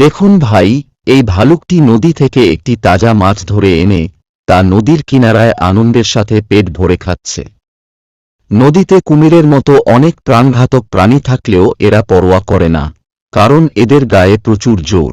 দেখুন ভাই, এই ভালুকটি নদী থেকে একটি তাজা মাছ ধরে এনে তা নদীর কিনারায় আনন্দের সাথে পেট ভরে খাচ্ছে। নদীতে কুমিরের মতো অনেক প্রাণঘাতক প্রাণী থাকলেও এরা পরোয়া করে না, কারণ এদের গায়ে প্রচুর জোর।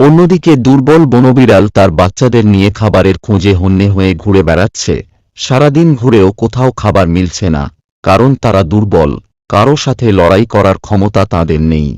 অন্যদিকে দুর্বল বনবিড়াল তার বাচ্চাদের নিয়ে খাবারের খোঁজে হন্যে হয়ে ঘুরে বেড়াচ্ছে। সারাদিন ঘুরেও কোথাও খাবার মিলছে না, কারণ তারা দুর্বল, কারও সাথে লড়াই করার ক্ষমতা তাদের নেই।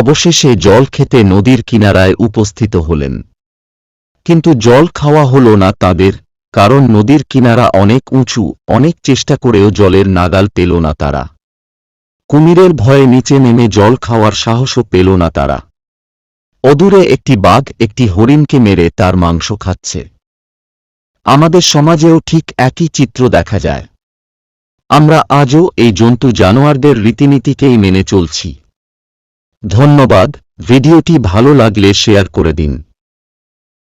অবশেষে জল খেতে নদীর কিনারায় উপস্থিত হলেন। কিন্তু জল খাওয়া হল না তাদের, কারণ নদীর কিনারা অনেক উঁচু, অনেক চেষ্টা করেও জলের নাগাল পেল না তারা। কুমিরের ভয়ে নিচে নেমে জল খাওয়ার সাহসও পেল না তারা। অদূরে একটি বাঘ একটি হরিণকে মেরে তার মাংস খাচ্ছে। আমাদের সমাজেও ঠিক একই চিত্র দেখা যায়। আমরা আজও এই জন্তু জানোয়ারদের রীতিনীতিকেই মেনে চলছি। ধন্যবাদ ভিডিওটি ভালো লাগলে শেয়ার করে দিন।